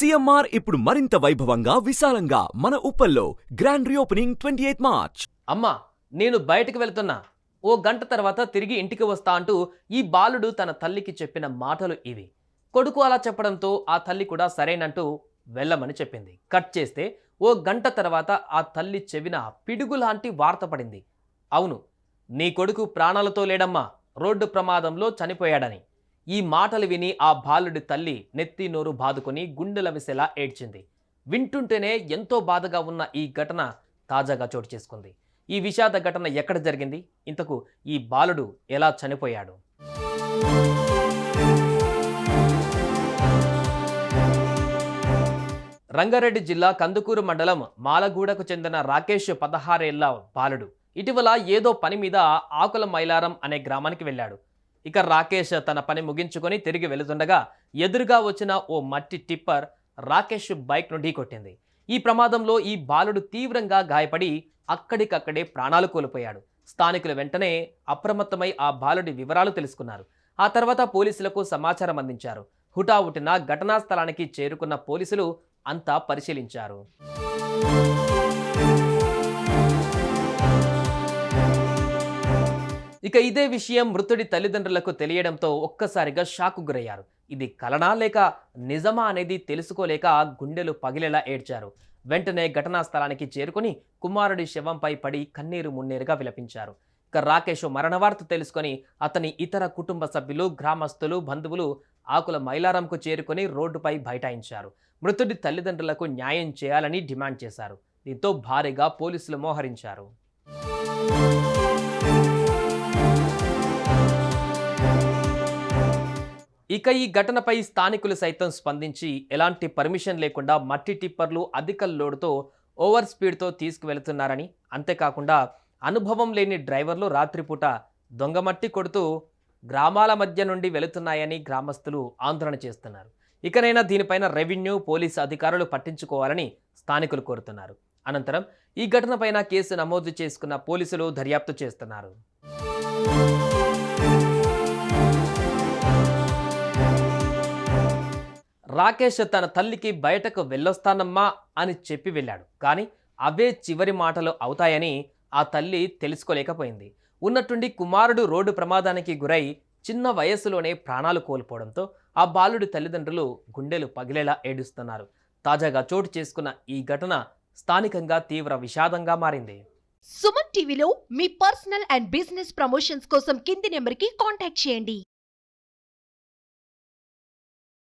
CMR ఇప్పుడు మరింత వైభవంగా విశాలంగా మన ఉప్పల్లో grand reopening twenty eighth March అమ్మా నేను బయటకు వెళ్తున్నా. ఓ గంట తర్వాత తిరిగి ఇంటికి వస్తా అంటూ ఈ బాలుడు తన తల్లికి చెప్పిన మాటలు ఇవి. కొడుకు అలా చెప్పడంతో ఆ తల్లి కూడా సరేనంటూ వెళ్ళమని చెప్పింది. కట్ చేస్తే ఓ గంట తర్వాత ఆ తల్లి చెవిన పిడుగు లాంటి వార్త పడింది. అవును నీ కొడుకు ప్రాణాలతో లేడమ్మా. రోడ్డు ప్రమాదంలో చనిపోయాడని. ఈ మాటలు విని ఆ బాలుడి తల్లి నెత్తి నోరు బాదుకొని గుండెల ఏడ్చింది. వింటుంటేనే ఎంతో బాధగా ఉన్న ఈ ఘటన తాజాగా చోటు చేసుకుంది. ఈ విషాద ఘటన ఎక్కడ జరిగింది? ఇంతకు ఈ బాలుడు ఎలా చనిపోయాడు? రంగారెడ్డి జిల్లా కందుకూరు మండలం మాలగూడకు చెందిన రాకేష్ పదహారేళ్ళ బాలుడు. ఇటీవల ఏదో పని మీద ఆకుల మైలారం అనే గ్రామానికి వెళ్ళాడు. ఇక రాకేష్ తన పని ముగించుకొని తిరిగి వెళుతుండగా ఎదురుగా వచ్చిన ఓ మట్టి టిప్పర్ రాకేష్ బైక్ను ఢీకొట్టింది. ఈ ప్రమాదంలో ఈ బాలుడు తీవ్రంగా గాయపడి అక్కడికక్కడే ప్రాణాలు కోల్పోయాడు. స్థానికులు వెంటనే అప్రమత్తమై ఆ బాలుడి వివరాలు తెలుసుకున్నారు. ఆ తర్వాత పోలీసులకు సమాచారం అందించారు. హుటాహుటిన ఘటనా స్థలానికి చేరుకున్న పోలీసులు అంతా పరిశీలించారు. ఇక ఇదే విషయం మృతుడి తల్లిదండ్రులకు తెలియడంతో ఒక్కసారిగా షాకు గురయ్యారు. ఇది కలనా లేక నిజమా అనేది తెలుసుకోలేక గుండెలు పగిలేలా ఏడ్చారు. వెంటనే ఘటనా స్థలానికి చేరుకుని కుమారుడి శవంపై పడి కన్నీరు మున్నీరుగా విలపించారు. ఇక రాకేష్ మరణవార్త తెలుసుకొని అతని ఇతర కుటుంబ సభ్యులు గ్రామస్తులు బంధువులు ఆకుల మైలారంకు చేరుకొని రోడ్డుపై బైఠాయించారు. మృతుడి తల్లిదండ్రులకు న్యాయం చేయాలని డిమాండ్ చేశారు. దీంతో భారీగా పోలీసులు మోహరించారు. ఇక ఈ ఘటనపై స్థానికులు సైతం స్పందించి ఎలాంటి పర్మిషన్ లేకుండా మట్టి టిప్పర్లు అధిక లోడుతో ఓవర్ స్పీడ్తో తీసుకువెళుతున్నారని అంతేకాకుండా అనుభవం లేని డ్రైవర్లు రాత్రిపూట దొంగమట్టి కొడుతూ గ్రామాల మధ్య నుండి వెళుతున్నాయని గ్రామస్తులు ఆందోళన చేస్తున్నారు. ఇకనైనా దీనిపైన రెవెన్యూ పోలీసు అధికారులు పట్టించుకోవాలని స్థానికులు కోరుతున్నారు. అనంతరం ఈ ఘటనపైన కేసు నమోదు చేసుకున్న పోలీసులు దర్యాప్తు చేస్తున్నారు. రాకేష్ తన తల్లికి బయటకు వెళ్ళొస్తానమ్మా అని చెప్పి వెళ్ళాడు. కానీ అవే చివరి మాటలు అవుతాయని ఆ తల్లి తెలుసుకోలేకపోయింది. ఉన్నట్టుండి కుమారుడు రోడ్డు ప్రమాదానికి గురై చిన్న వయస్సులోనే ప్రాణాలు కోల్పోవడంతో ఆ బాలుడి తల్లిదండ్రులు గుండెలు పగిలేలా ఏడుస్తున్నారు. తాజాగా చోటు చేసుకున్న ఈ ఘటన స్థానికంగా తీవ్ర విషాదంగా మారింది. సుమన్ టీవీలో మీ పర్సనల్ అండ్ బిజినెస్ ప్రమోషన్స్ కోసం కింది నెంబర్కి కాంటాక్ట్ చేయండి.